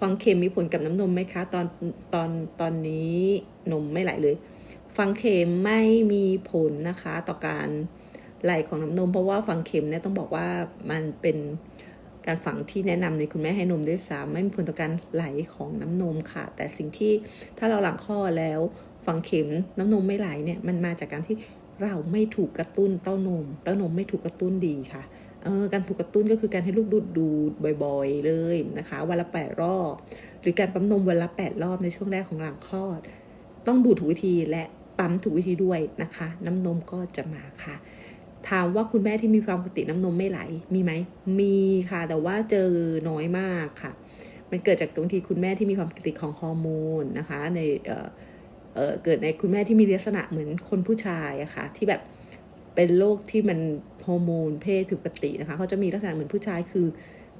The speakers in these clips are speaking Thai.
ฟังเข็มมีผลกับน้ำนมไหมคะ ตอนตอนตอนนี้นมไม่ไหลเลย ฟังเข็มไม่มีผลนะคะ ต่อการไหลของน้ำนม เพราะว่าฟังเข็มเนี่ยต้องบอกว่ามันเป็นการฝังที่แนะนำในคุณแม่ให้นมด้วยซ้ำไม่มีผลต่อการไหลของน้ำนมค่ะ แต่สิ่งที่ถ้าเราหลังคลอแล้วฝังเข็มน้ำนมไม่ไหลเนี่ยมันมาจากการที่เราไม่ถูกกระตุ้นเต้านม เต้านมไม่ถูกกระตุ้นดีค่ะ เออการถูกกระตุ้นก็คือการให้ลูกดูดดูดบ่อย ๆ เลยนะคะ วันละแปดรอบ หรือการปั๊มนมวันละแปดรอบในช่วงแรกของหลังคลอด ต้องดูดถูกวิธีและปั๊มถูกวิธีด้วยนะคะ น้ำนมก็จะมาค่ะ ถามว่าคุณแม่ที่มีความปกติน้ำนมไม่ไหลมีไหมมีค่ะ แต่ว่าเจอน้อยมากค่ะ มันเกิดจากบางทีคุณแม่ที่มีความปกติของฮอร์โมนนะคะ ในเอ่อเเกิดในคุณแม่ที่มีลักษณะเหมือนคนผู้ชายอะค่ะที่แบบ เป็นโรคที่มันฮอร์โมนเพศผิดปกตินะคะเขาจะมีลักษณะเหมือนผู้ชายคือ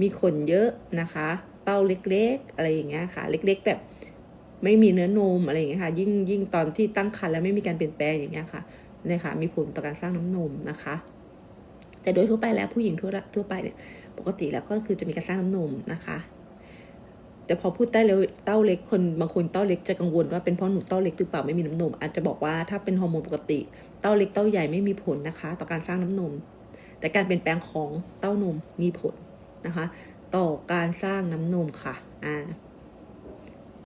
มีขนเยอะนะคะเต้าเล็กๆ อะไรอย่างเงี้ยค่ะ เล็กๆ แบบไม่มีเนื้อนมอะไรอย่างเงี้ยค่ะ ยิ่งยิ่งตอนที่ตั้งครรภ์แล้วไม่มีการเปลี่ยนแปลงอย่างเงี้ยค่ะเนี่ยค่ะมีผลต่อการสร้างน้ำนมนะคะ แต่โดยทั่วไปแล้วผู้หญิงทั่วทั่วไปเนี่ยปกติแล้วก็คือจะมีการสร้างน้ำนมนะคะ แต่พอพูดได้แล้วเต้าเล็กคนบางคนเต้าเล็กจะกังวลว่าเป็นเพราะหนูเต้าเล็กหรือเปล่าไม่มีน้ำนมอาจจะบอกว่าถ้าเป็นฮอร์โมนปกติ เต้าเล็กเต้าใหญ่ไม่มีผลนะคะ ต่อการสร้างน้ำนม แต่การเปลี่ยนแปลงของเต้านมมีผลนะคะ ต่อการสร้างน้ำนมค่ะอ่า